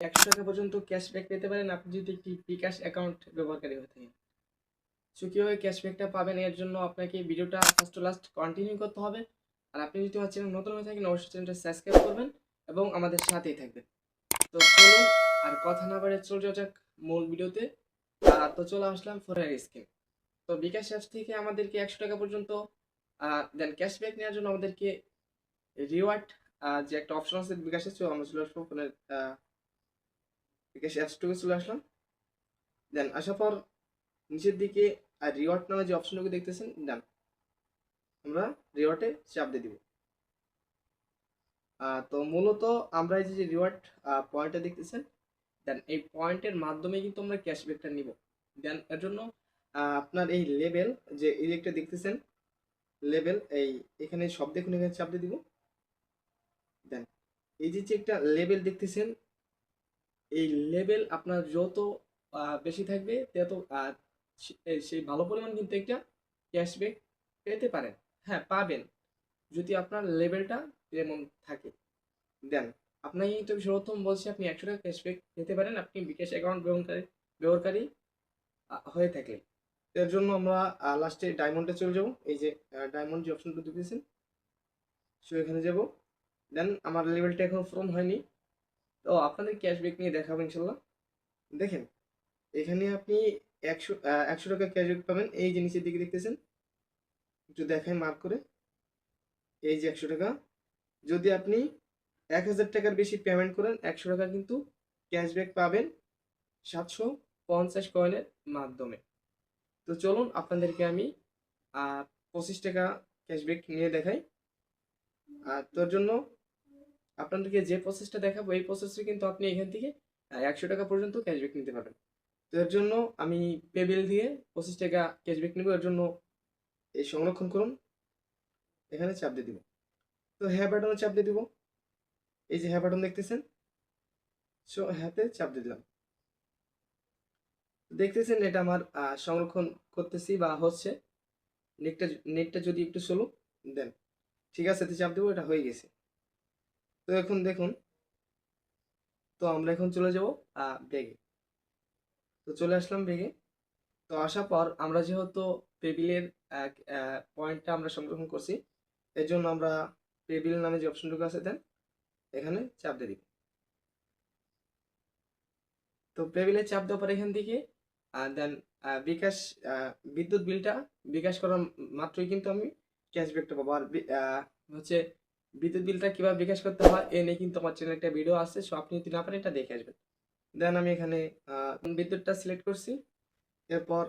একশো টাকা পর্যন্ত ক্যাশব্যাক পেতে পারেন আপনি যদি একটি বিকাশ অ্যাকাউন্ট ব্যবহারকারী হয়ে থাকেন। সো কীভাবে ক্যাশব্যাকটা পাবেন এর জন্য আপনাকে ভিডিওটা ফার্স্ট টু লাস্ট কন্টিনিউ করতে হবে। আর আপনি যদি চ্যানেল নতুন হয়ে থাকেন অবশ্যই চ্যানেলটা সাবস্ক্রাইব করবেন এবং আমাদের সাথেই থাকবেন। তো চলুন আর কথা না বাড়ে চলে যাক মূল ভিডিওতে। আহ, তো চলে আসলাম ফোনের স্কিম তো বিকাশ অ্যাপস থেকে আমাদেরকে একশো টাকা পর্যন্ত দেন ক্যাশব্যাক নেওয়ার জন্য আমাদেরকে রিওয়ার্ড যে একটা অপশন আছে বিকাশে আমরা চলে আসব। ফোনের বিকাশ অ্যাপসটুকু চলে আসলাম। দেন আসার পর নিচের দিকে আর রিওয়ার্ড নামে যে অপশনটুকু দেখতেছেন দেন আমরা রিওয়ার্ডে চাপ দিয়ে দিব। তো মূলত আমরা এই যে রিওয়ার্ড পয়েন্টটা দেখতেছেন দেন এই পয়েন্টের মাধ্যমে কিন্তু আমরা ক্যাশব্যাকটা নিব। দেন এর জন্য আপনার এই লেভেল যে এই একটা দেখতেছেন লেভেল এই এখানে সব দেখুন, এখানে চাপ দিয়ে দিব। দেন এই যে একটা লেভেল দেখতেছেন এই লেভেল আপনার যত বেশি থাকবে, তত সেই ভালো পরিমাণ কিন্তু একটা ক্যাশব্যাক পেতে পারেন। হ্যাঁ পাবেন। যদি আপনার লেভেলটা যেমন থাকে। দেন কিন্তু আমি সর্বোত্তম বলছি, আপনি একশো টাকা ক্যাশব্যাক পেতে পারেন। আপনি বিকাশ অ্যাকাউন্ট ব্যবহারকারী ব্যবহারকারী হয়ে থাকলে। এর জন্য আমরা লাস্টে ডায়মন্ডে চলে যাব। এই যে ডায়মন্ড যে অপশনটা দেখতেছেন সো এখানে যাব। দেন, আমার লেভেলটা এখন ফর্ম হয়নি। তো আপনাদের ক্যাশব্যাক নিয়ে দেখাবো ইনশাল্লাহ। দেখেন, এখানে আপনি একশো একশো টাকা ক্যাশব্যাক পাবেন। এই যে নিচের দিকে দেখতেছেন, একটু দেখাই মার্ক করে। এই যে একশো টাকা। যদি আপনি এক হাজার টাকার বেশি পেমেন্ট করেন, একশো টাকা কিন্তু ক্যাশব্যাক পাবেন সাতশো পঞ্চাশ কয়েনের মাধ্যমে। তো চলুন, আপনাদেরকে আমি পঁচিশ টাকা ক্যাশব্যাক নিয়ে দেখাই। আর তোর জন্য আপনাদেরকে যে প্রসেসটা দেখাবো, এই প্রসেসে কিন্তু আপনি এখান থেকে একশো টাকা পর্যন্ত ক্যাশব্যাক নিতে পারবেন। তো এর জন্য আমি পেবিল দিয়ে পঁচিশ টাকা ক্যাশব্যাক নেব। এর জন্য এই সংরক্ষণ করুন। এখানে চাপ দিয়ে দিব। তো হ্যাঁ বাটনে চাপ দিয়ে দিব। এই যে হ্যাঁ বাটন দেখতেছেন? সো হ্যাঁতে চাপ দিয়ে দিলাম। দেখতেছেন এটা আমার সংরক্ষণ করতেছি বা হচ্ছে। নেটটা নেটটা যদি একটু স্লো দেন। ঠিক আছে এতে চাপ দেবো, এটা হয়ে গেছে। তো এখন দেখুন, তো আমরা এখন চলে যাব বেগে। তো চলে আসলাম বেগে। তো আসার পর আমরা যেহেতু পেবিলের পয়েন্টটা আমরা সংরক্ষণ করছি এর জন্য আমরা পেবিল নামে যে অপশনটুকু আছে দেন, এখানে চাপ দিয়ে দিব। তো পেবিলে চাপ দেওয়ার পর এখান থেকে দেন বিকাশ বিদ্যুৎ বিলটা বিকাশ করার মাত্রই কিন্তু আমি ক্যাশব্যাকটা পাবো। আর হচ্ছে বিদ্যুৎ বিলটা কীভাবে বিকাশ করতে হয়, এ নিয়ে কিন্তু আমার চ্যানেলে একটা ভিডিও আছে, সো আপনি যদি না পারেন এটা দেখে আসবেন। দেন আমি এখানে বিদ্যুৎটা সিলেক্ট করছি, এরপর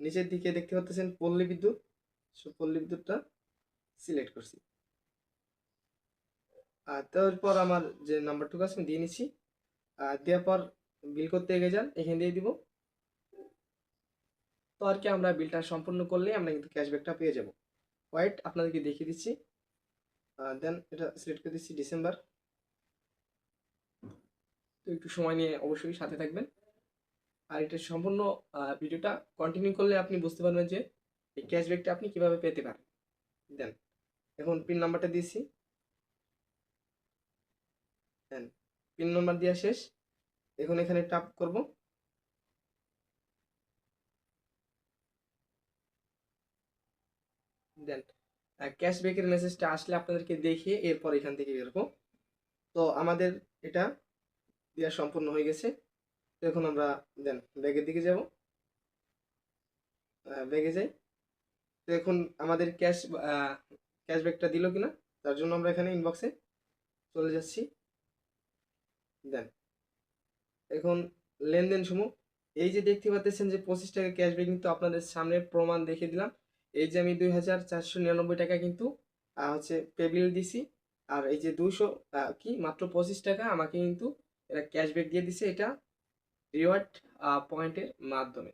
নিচের দিকে দেখতে পাচ্ছেন পল্লী বিদ্যুৎ, সো পল্লী বিদ্যুৎটা সিলেক্ট করছি। আর তারপর আমার যে নাম্বারটুকু আছে, আমি দিয়ে নিচ্ছি। আর দেওয়ার পর বিল করতে এগিয়ে যান, এখানে দিয়ে দিব। তো আর কি আমরা বিলটা সম্পূর্ণ করলে আমরা কিন্তু ক্যাশব্যাকটা পেয়ে যাব। হোয়াইট আপনাদেরকে দেখিয়ে দিচ্ছি। দেন এটা সিলেক্ট করে দিচ্ছি ডিসেম্বর তো একটু সময় নিয়ে অবশ্যই সাথে থাকবেন। আর এটা সম্পূর্ণ ভিডিওটা কন্টিনিউ করলে আপনি বুঝতে পারবেন যে এই ক্যাশব্যাকটা আপনি কীভাবে পেতে পারেন। দেন এখন পিন নাম্বারটা দিয়েছি। দেন পিন নাম্বার দেওয়া শেষ। এখন এখানে টাপ করব। দেন ক্যাশব্যাকের মেসেজটা আসলে আপনাদেরকে দেখিয়ে এরপর এখান থেকে বেরোবো তো আমাদের এটা দেওয়া সম্পূর্ণ হয়ে গেছে। তো এখন আমরা দেন ব্যাগের দিকে যাব। ব্যাগে যাই। তো এখন আমাদের ক্যাশ ক্যাশব্যাকটা দিল কিনা, তার জন্য আমরা এখানে ইনবক্সে চলে যাচ্ছি। দেন, এখন লেনদেন সমূহ। এই যে দেখতে পাচ্ছেন যে পঁচিশ টাকা ক্যাশব্যাক কিন্তু আপনাদের সামনে প্রমাণ দেখে দিলাম। এই যে আমি দুই হাজার চারশো নিরানব্বই টাকা কিন্তু হচ্ছে পেবিল দিছি। আর এই যে দুইশো কি? মাত্র পঁচিশ টাকা আমাকে কিন্তু এরা ক্যাশব্যাক দিয়ে দিছে এটা রিওয়ার্ড পয়েন্টের মাধ্যমে।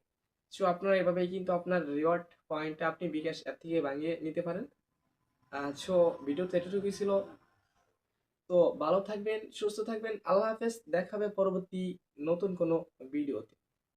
সো আপনারা এভাবেই কিন্তু আপনার রিওয়ার্ড পয়েন্টটা আপনি বিকাশ অ্যাপ থেকে বানিয়ে নিতে পারেন। সো ভিডিওতে এতটুকুই ছিল। তো ভালো থাকবেন, সুস্থ থাকবেন। আল্লাহ হাফেজ, দেখাবে পরবর্তী নতুন কোনো ভিডিওতে।